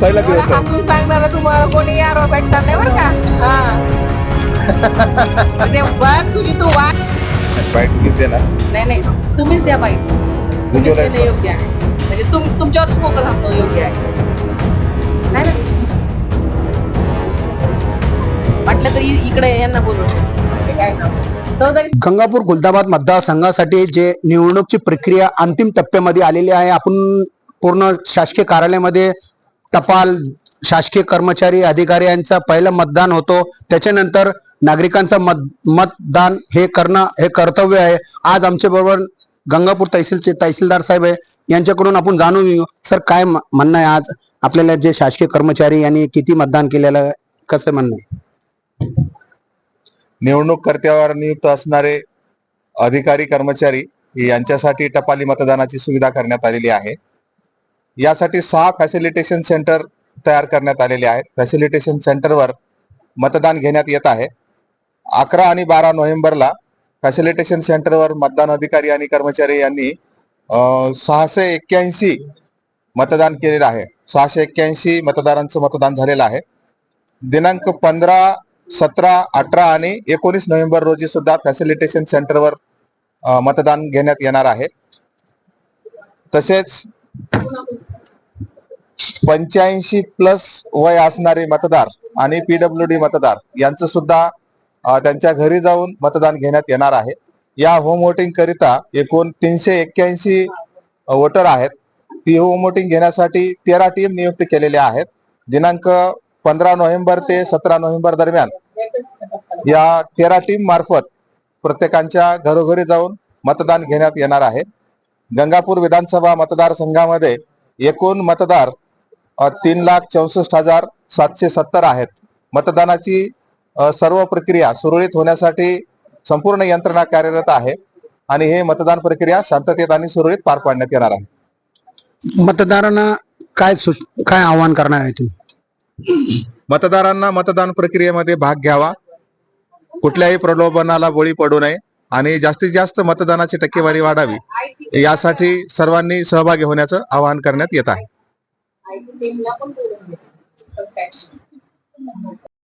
एवढं होतं हापूस सांगणार तुम्हाला कोणी यार भेटणार नाही बरं का? हा. तुझी तू वाट. बाईट घेते ना? नाही नाही. तुम्हीच द्या बाई उज्ज्वला देणं योग्य आहे. म्हणजे तुम तुमच्यावरच फोकस असतो योग्य आहे. नाही ना? वाटलं तरी इकडे यांना बोलू काय गंगापूर खुलताबाद मतदारसंघासाठी जे निवडणूकची प्रक्रिया अंतिम टप्प्यामध्ये आलेली आहे आपण पूर्ण शासकीय कार्यालयामध्ये टपाल शासकीय कर्मचारी अधिकारी यांचा पहिलं मतदान होतो. त्याच्यानंतर नागरिकांचं मत मतदान हे करणं हे कर्तव्य आहे. आज आमच्या बरोबर गंगापूर तहसीलचे तहसीलदार साहेब आहे. यांच्याकडून आपण जाणून घेऊ. सर काय म्हणणं आहे आज? आपल्याला जे शासकीय कर्मचारी यांनी किती मतदान केलेलं आहे? कसं म्हणणं आहे? निवडणूक कर्त्यावर नियुक्त असणारे अधिकारी कर्मचारी यांच्यासाठी टपाली मतदानाची सुविधा करण्यात आलेली आहे. यासाठी सहा फॅसिलिटेशन सेंटर तयार करण्यात आलेले आहेत. फॅसिलिटेशन सेंटरवर मतदान घेण्यात येत आहे. अकरा आणि बारा नोव्हेंबरला फॅसिलिटेशन सेंटरवर मतदान अधिकारी आणि कर्मचारी यांनी सहाशे एक्क्याऐंशी मतदान केलेलं आहे. सहाशे एक्क्याऐंशी मतदारांचं मतदान झालेलं आहे. दिनांक पंधरा सतरा अठरा आणि एकोणीस नोव्हेंबर रोजी सुद्धा फॅसिलिटेशन सेंटरवर मतदान घेण्यात येणार आहे. तसेच पंच्याऐंशी प्लस वय असणारे मतदार आणि पीडब्ल्यू डी मतदार यांचं सुद्धा त्यांच्या घरी जाऊन मतदान घेण्यात येणार आहे. या होम वोटिंग करिता एकूण तीनशे एक्क्याऐंशी वोटर आहेत. ती होम वोटिंग घेण्यासाठी तेरा टीम नियुक्त केलेल्या आहेत. दिनांक पंधरा नोव्हेंबर ते सतरा नोव्हेंबर दरम्यान या तेरा टीम मार्फत प्रत्येकांच्या घरोघरी जाऊन मतदान घेण्यात येणार आहे. गंगापूर विधानसभा मतदारसंघामध्ये एकूण मतदार तीन लाख चौसष्ट हजार सातशे सत्तर आहेत. मतदानाची सर्व प्रक्रिया सुरळीत होण्यासाठी संपूर्ण यंत्रणा कार्यरत आहे आणि हे मतदान प्रक्रिया शांततेत आणि सुरळीत पार पाडण्यात येणार आहे. मतदारांना काय काय आवाहन करणार आहे तुम्ही? मतदारांना मतदान प्रक्रियेमध्ये भाग घ्यावा. कुठल्याही प्रलोभनाला बळी पडू नये आणि जास्तीत जास्त मतदानाची टक्केवारी वाढावी. यासाठी सर्वांनी सहभागी होण्याचं आवाहन करण्यात येत आहे. पण बोलून घेते काय?